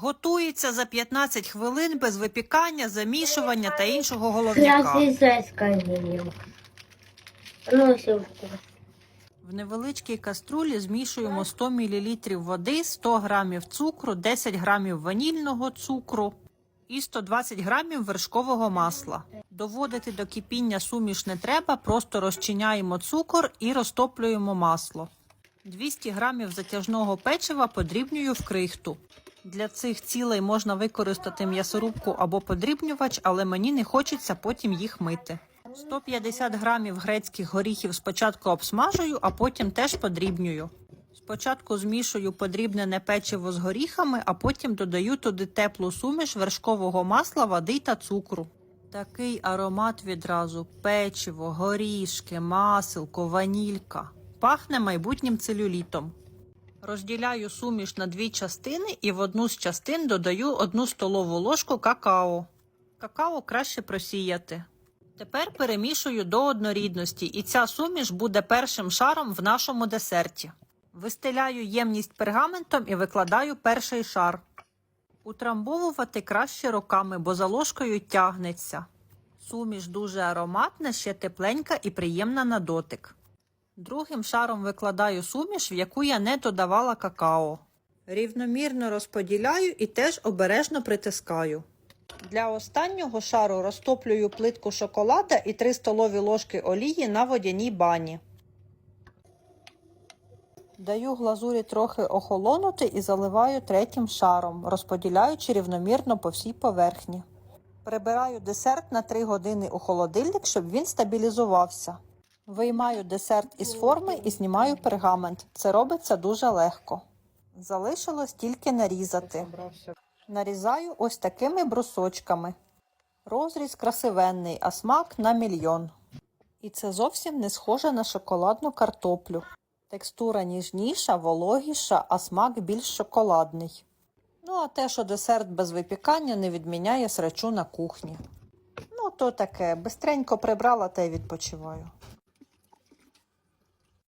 Готується за 15 хвилин без випікання, замішування та іншого головняка. В невеличкій каструлі змішуємо 100 мл води, 100 г цукру, 10 г ванільного цукру і 120 г вершкового масла. Доводити до кипіння суміш не треба, просто розчиняємо цукор і розтоплюємо масло. 200 г затяжного печива подрібнюю в крихту. Для цих цілей можна використати м'ясорубку або подрібнювач, але мені не хочеться потім їх мити. 150 грамів грецьких горіхів спочатку обсмажую, а потім теж подрібнюю. Спочатку змішую подрібнене печиво з горіхами, а потім додаю туди теплу суміш вершкового масла, води та цукру. Такий аромат відразу: печиво, горішки, маселко, ванілька. Пахне майбутнім целюлітом. Розділяю суміш на дві частини і в одну з частин додаю одну столову ложку какао. Какао краще просіяти. Тепер перемішую до однорідності, і ця суміш буде першим шаром в нашому десерті. Вистеляю ємність пергаментом і викладаю перший шар. Утрамбовувати краще руками, бо за ложкою тягнеться. Суміш дуже ароматна, ще тепленька і приємна на дотик. Другим шаром викладаю суміш, в яку я не додавала какао. Рівномірно розподіляю і теж обережно притискаю. Для останнього шару розтоплюю плитку шоколада і 3 столові ложки олії на водяній бані. Даю глазурі трохи охолонути і заливаю третім шаром, розподіляючи рівномірно по всій поверхні. Прибираю десерт на 3 години у холодильник, щоб він стабілізувався. Виймаю десерт із форми і знімаю пергамент. Це робиться дуже легко. Залишилось тільки нарізати. Нарізаю ось такими брусочками. Розріз красивенний, а смак на мільйон. І це зовсім не схоже на шоколадну картоплю. Текстура ніжніша, вологіша, а смак більш шоколадний. Ну, а те, що десерт без випікання не відміняє срачу на кухні. Ну, то таке, бистренько прибрала та й відпочиваю.